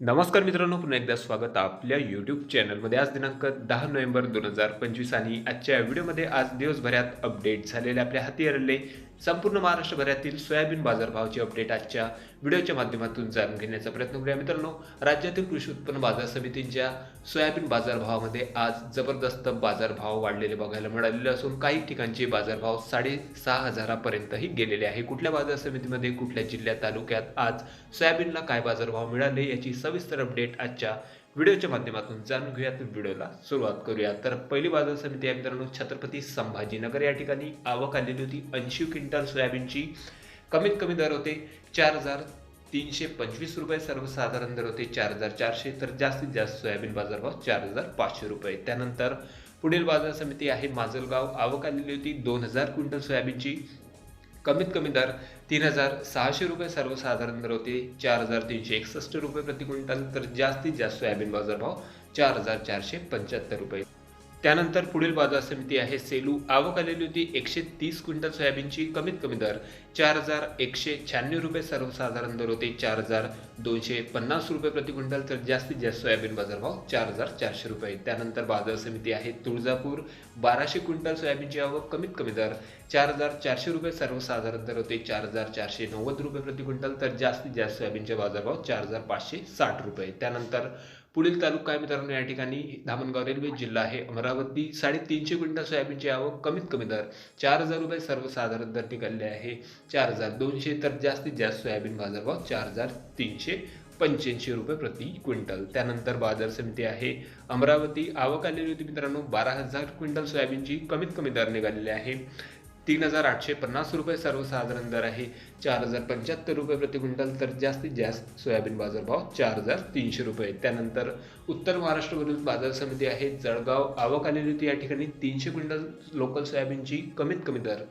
नमस्कार मित्रांनो पुन्हा एकदा स्वागत आपल्या यूट्यूब चॅनलमध्ये आज दिनांक दहा नोव्हेंबर दोन हजार पंचवीस आणि आजच्या व्हिडिओमध्ये आज दिवसभरात अपडेट झालेले आपल्या हाती आलेले संपूर्ण महाराष्ट्रभरातील सोयाबीन बाजारभावाची अपडेट आजच्या व्हिडिओच्या माध्यमातून जाणून घेण्याचा प्रयत्न करूया. मित्रांनो राज्यातील कृषी उत्पन्न बाजार समितींच्या सोयाबीन बाजारभावामध्ये आज जबरदस्त बाजारभाव वाढलेले बघायला मिळालेले असून काही ठिकाणचे बाजारभाव साडेसहा हजारापर्यंतही गेलेले आहे. कुठल्या बाजार समितीमध्ये कुठल्या जिल्ह्या तालुक्यात आज सोयाबीनला काय बाजारभाव मिळाले याची सविस्तर अपडेट आजच्या व्हिडिओच्या माध्यमातून जाणून घेऊयात व्हिडिओला. सुरुवात करूया. तर पहिली बाजार समिती आहे मित्रांनो छत्रपती संभाजीनगर या ठिकाणी आवक आलेली होती. ऐंशी क्विंटल सोयाबीनची कमीत कमी दर होते चार हजार तीनशे पंचवीस रुपये. सर्वसाधारण दर होते चार हजार चारशे. तर जास्तीत जास्त सोयाबीन बाजारभाव चार हजार पाचशे रुपये. त्यानंतर पुढील बाजार समिती आहे माजलगाव. आवक आलेली होती दोन हजार क्विंटल सोयाबीनची. कमीत कमी दर तीन हजार सहाशे रुपये सर्वसाधारण दर होते. चार हजार तीनशे एकसष्ट रुपये प्रति क्विंटल तर जास्तीत जास्त सोयाबीन बाजारभाव चार हजार चारशे पंच्याहत्तर रुपये. त्यानंतर पुढील बाजार समिती आहे सेलू. आवक आलेली होती एकशे तीस क्विंटल सोयाबीनची. कमीत कमी दर चार हजार एकशे शहाण्णव रुपये सर्वसाधारण दर होते. चार हजार दोनशे पन्नास रुपये प्रति क्विंटल तर जास्तीत जास्त सोयाबीन बाजारभाव चार हजार चारशे रुपये. त्यानंतर बाजार समिती आहे तुळजापूर. बाराशे क्विंटल सोयाबीनची आवक कमीत कमी दर चार हजार चारशे रुपये सर्वसाधारण दर होते. चार हजार चारशे नव्वद रुपये प्रति क्विंटल तर जास्तीत जास्त सोयाबीनचे बाजारभाव चार हजार पाचशे साठ रुपये. त्यानंतर पुढील तालुका आहे मित्रांनो या ठिकाणी धामणगाव रेल्वे जिल्हा आहे. अमरावती साडेतीनशे क्विंटल सोयाबीनची आवक कमीत कमी दर चार हजार रुपये सर्वसाधारण दर निघाले आहे. चार हजार दोनशे तर जास्तीत जास्त सोयाबीन बाजारभाव चार हजार तीनशे पंच्याऐंशी रुपये प्रति क्विंटल. त्यानंतर बाजार समिती आहे. अमरावती आवक आलेली होती मित्रांनो बारा हजार क्विंटल सोयाबीनची कमीत कमी दर निघालेली आहे. तीन हजार आठशे पन्नास रुपये सर्वसाधारण दर आहे. चार हजार पंच्याहत्तर रुपये प्रति क्विंटल तर जास्तीत जास्त सोयाबीन बाजारभाव चार हजार तीनशे रुपये. त्यानंतर उत्तर महाराष्ट्रावरील बाजार समिती आहे. जळगाव आवक आलेली होती. या ठिकाणी तीनशे क्विंटल लोकल सोयाबीनची कमीत कमी दर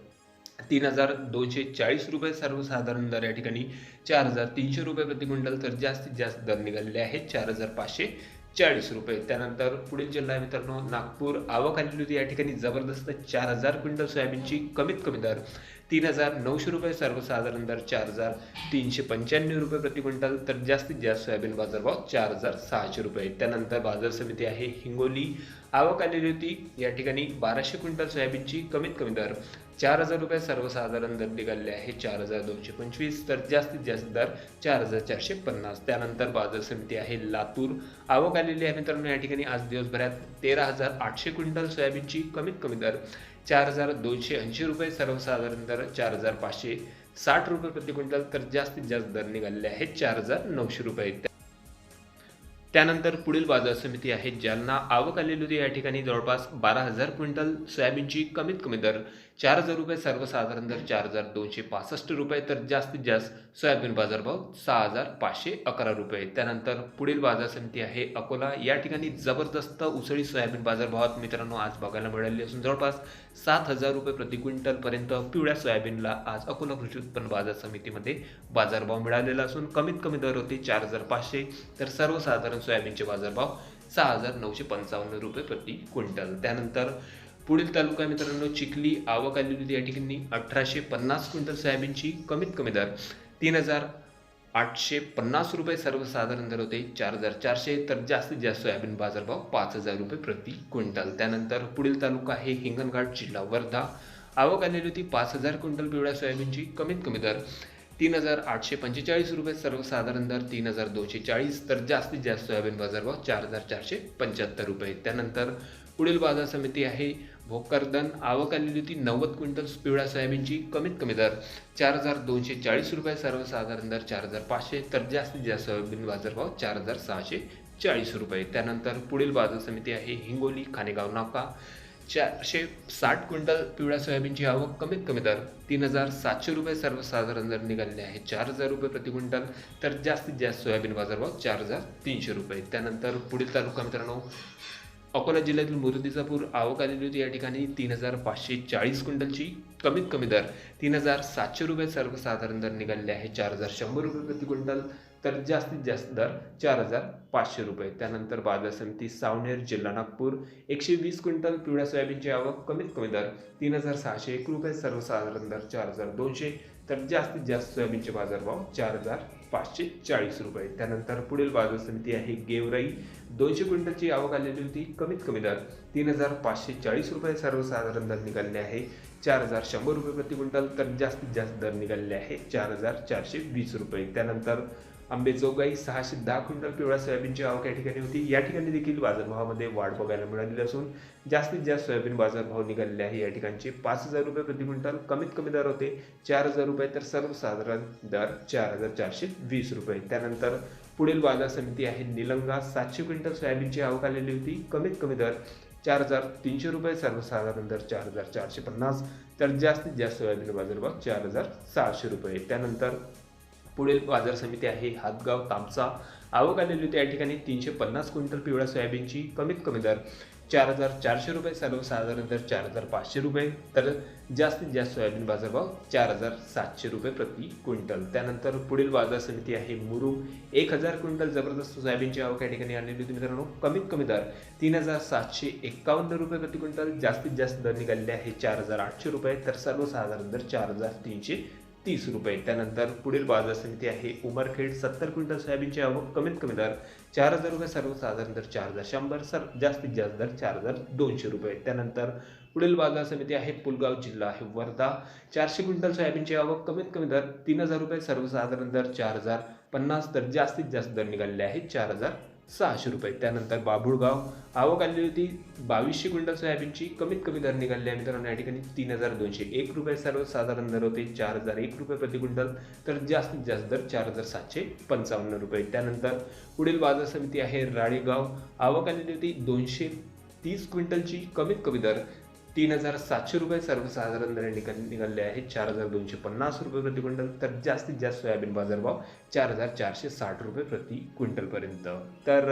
तीन हजार दोनशे चाळीस रुपये सर्वसाधारण दर या ठिकाणी चार हजार तीनशे रुपये प्रति क्विंटल तर जास्तीत जास्त दर निघालेले आहेत चार हजार पाचशे चाळीस रुपये. त्यानंतर पुढील जिल्हा मित्रांनो नागपूर आवक आलेली होती. या ठिकाणी जबरदस्त चार हजार क्विंटल सोयाबीनची कमीत कमी दर. तीन हजार नऊशे रुपये सर्वसाधारण दर चार हजार तीनशे पंच्याण्णव रुपये प्रति क्विंटल तर जास्तीत जास्त सोयाबीन बाजारभाव चार हजार सहाशे रुपये. त्यानंतर बाजार समिती आहे हिंगोली. आवक आलेली होती. या ठिकाणी बाराशे क्विंटल सोयाबीनची कमीत कमी दर चार हजार रुपये सर्वसाधारण दर निघाले आहे चार हजार दोनशे पंचवीस. तर जास्तीत जास्त दर चार हजार चारशे पन्नास. त्यानंतर बाजार समिती आहे लातूर. आवक आलेली आहे मित्रांनो या ठिकाणी आज दिवसभरात तेरा हजार आठशे क्विंटल सोयाबीनची कमीत कमी दर चार हजार दोनशे ऐंशी रुपये सर्वसाधारण दर चार हजार पाचशे साठ रुपये प्रति क्विंटल तर जास्तीत जास्त दर निघालेले आहेत चार हजार नऊशे रुपये. त्यानंतर पुढील बाजार समिती आहे ज्यांना आवक आलेली होती या ठिकाणी जवळपास बारा हजार क्विंटल सोयाबीनची कमीत कमी दर. चार हजार रुपये सर्वसाधारण दर चार हजार दोनशे पासष्ट रुपये तर जास्तीत जास्त सोयाबीन बाजारभाव सहा हजार पाचशे अकरा रुपये. त्यानंतर पुढील बाजार समिती आहे अकोला. या ठिकाणी जबरदस्त उसळी सोयाबीन बाजारभावात मित्रांनो आज बघायला मिळाली असून जवळपास सात हजार रुपये प्रति क्विंटलपर्यंत पिवळ्या सोयाबीनला आज अकोला कृषी उत्पन्न बाजार समितीमध्ये बाजारभाव मिळालेला असून कमीत कमी दर होते चार हजार पाचशे तर सर्वसाधारण सोयाबीनचे बाजारभाव सहा हजार नऊशे पंचावन्न रुपये प्रति क्विंटल. त्यानंतर पुढील तालुका मित्रांनो चिखली आवक आलेली होती या ठिकाणी. अठराशे पन्नास क्विंटल सोयाबीनची कमीत कमी दर. तीन हजार आठशे पन्नास रुपये सर्वसाधारण दर होते. चार हजार चारशे तर जास्तीत जास्त सोयाबीन बाजारभाव पाच हजार रुपये प्रति क्विंटल. त्यानंतर पुढील तालुका आहे हिंगणघाट जिल्हा वर्धा. आवक आलेली होती पाच हजार क्विंटल पिवळ्या सोयाबीनची कमीत कमी दर. तीन हजार आठशे पंचेचाळीस रुपये सर्वसाधारण दर. तीन हजार दोनशे चाळीस तर जास्तीत जास्त सोयाबीन बाजारभाव चार हजार चारशे पंच्याहत्तर रुपये. त्यानंतर पुढील बाजार समिती आहे भोकरदन आवक आलेली होती. नव्वद क्विंटल पिवळ्या सोयाबीनची. कमीत कमी दर चार हजार दोनशे चाळीस रुपये. सर्वसाधारण दर चार हजार पाचशे. तर जास्तीत जास्त सोयाबीन बाजारभाव चार हजार सहाशे चाळीस रुपये. त्यानंतर पुढील बाजार समिती आहे हिंगोली खानेगाव नाका. चारशे साठ क्विंटल पिवळ्या सोयाबीनची आवक. कमीत कमी दर तीन हजार सातशे रुपये. सर्वसाधारण दर निघालेले आहे चार हजार रुपये प्रति क्विंटल. तर जास्तीत जास्त सोयाबीन बाजारभाव चार हजार तीनशे रुपये. त्यानंतर पुढील तालुका मित्रांनो अकोला जिल्ह्यातील मुरुदिजापूर आवक आलेली होती. या ठिकाणी तीन हजार पाचशे चाळीस क्विंटलची कमीत कमी दर तीन हजार सातशे रुपये सर्वसाधारण दर निघालेले आहे. चार हजार शंभर रुपये प्रति क्विंटल तर जास्तीत जास्त दर चार हजार पाचशे रुपये. त्यानंतर बाजार समिती सावनेर जिल्हा नागपूर एकशे वीस क्विंटल पिवळ्या सोयाबीनची आवक कमीत कमी दर तीन हजार सहाशे एक रुपये सर्वसाधारण दर चार हजार दोनशे तर जास्तीत जास्त सोयाबीनचे बाजारभाव चार हजार पाचशे चाळीस रुपये. त्यानंतर पुढील बाजार समिती आहे गेवराई. दोनशे क्विंटलची आवक आलेली होती. कमीत कमी दर तीन हजार पाचशे चाळीस रुपये सर्वसाधारण दर निघाले आहे. चार हजार शंभर रुपये प्रति क्विंटल तर जास्तीत जास्त दर निघालेले आहे. चार हजार चारशे वीस रुपये. त्यानंतर आंबेजोगाई सहाशे दहा क्विंटल पिवळ्या सोयाबीनची आवक या ठिकाणी होती. या ठिकाणी देखील बाजारभावामध्ये वाढ बघायला मिळालेली असून जास्तीत जास्त सोयाबीन बाजारभाव निघालेले आहे. या ठिकाणचे पाच हजार रुपये प्रति क्विंटल कमीत कमी दर होते चार हजार रुपये तर सर्वसाधारण दर चार हजार चारशे वीस रुपये. त्यानंतर पुढील बाजार समिती आहे निलंगा सातशे क्विंटल सोयाबीनची आवक आलेली होती कमीत कमी दर चार हजार तीनशे रुपये सर्वसाधारण दर चार हजार चारशे पन्नास तर जास्तीत जास्त सोयाबीन बाजारभाव चार हजार सहाशे रुपये. त्यानंतर पुढील बाजार समिती आहे हातगाव तामसा आवक आलेली होती या ठिकाणी. तीनशे पन्नास क्विंटल पिवळ्या सोयाबीनची. कमीत कमी दर चार हजार चारशे रुपये सर्वसाधारण दर चार हजार पाचशे रुपये. तर जास्तीत जास्त सोयाबीन बाजारभाव चार हजार सातशे रुपये प्रति क्विंटल. त्यानंतर पुढील बाजार समिती आहे मुरुम. एक हजार क्विंटल जबरदस्त सोयाबीनची आवक या ठिकाणी आलेली होती मित्रांनो. कमीत कमी दर तीन हजार सातशे एक्कावन्न रुपये प्रति क्विंटल. जास्तीत जास्त दर निघालेले आहे चार हजार आठशे रुपये. तर सर्वसाधारण दर चार हजार तीनशे तीस रुपये. त्यानंतर पुढील बाजार समिती आहे उमरखेड. सत्तर क्विंटल सोयाबीनची आवक कमीत कमी दर चार हजार रुपये सर्वसाधारण दर चार हजार शंभर सर जास्तीत जास्त दर चार हजार दोनशे रुपये. त्यानंतर पुढील बाजार समिती आहे पुलगाव जिल्हा आहे वर्धा. चारशे क्विंटल सोयाबीनची आवक कमीत कमी दर तीन हजार रुपये सर्वसाधारण दर चार हजार पन्नास तर जास्तीत जास्त दर निघालेले आहे चार हजार सहाशे रुपये. त्यानंतर बाभुळगाव. आवक आलेली होती. बावीसशे क्विंटल सोयाबीनची. कमीत कमी दर निघाली आहे मित्रांनो. या ठिकाणी तीन हजार दोनशे. एक रुपये सर्वसाधारण दर होते. चार हजार एक रुपये प्रति क्विंटल. तर जास्तीत जास्त दर चार हजार सातशे पंचावन्न रुपये. त्यानंतर पुढील बाजार समिती आहे राळेगाव. आवक आलेली होती. दोनशे तीस क्विंटलची. कमीत कमी दर तीन हजार सातशे रुपये सर्वसाधारण दर निघाल निघाले आहेत चार हजार दोनशे पन्नास रुपये प्रति क्विंटल. तर जास्तीत जास्त सोयाबीन बाजारभाव चार हजार चारशे साठ रुपये प्रति क्विंटलपर्यंत. तर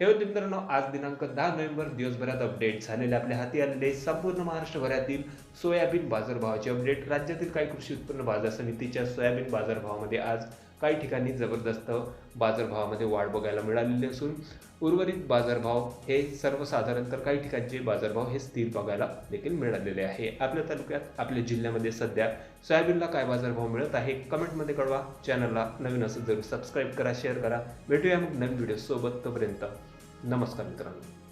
हे होते मित्रांनो आज दिनांक दहा नोव्हेंबर. दिवसभरात अपडेट झालेले आपल्या हाती आलेले संपूर्ण महाराष्ट्रभरातील सोयाबीन बाजारभावाचे अपडेट राज्यातील काही कृषी उत्पन्न बाजार समितीच्या सोयाबीन बाजारभावामध्ये आज काही ठिकाणी जबरदस्त बाजारभावामध्ये वाढ बघायला मिळालेली असून उर्वरित बाजारभाव हे सर्वसाधारण तर काही ठिकाणचे बाजारभाव हे स्थिर बघायला देखील मिळालेले आहे. आपल्या तालुक्यात आपल्या जिल्ह्यामध्ये सध्या सोयाबीनला काय बाजारभाव मिळत आहे कमेंटमध्ये कळवा. चॅनलला नवीन असेल जरूर सबस्क्राईब करा शेअर करा. भेटूया मग नवीन व्हिडिओसोबत तोपर्यंत नमस्कार मित्रांनो.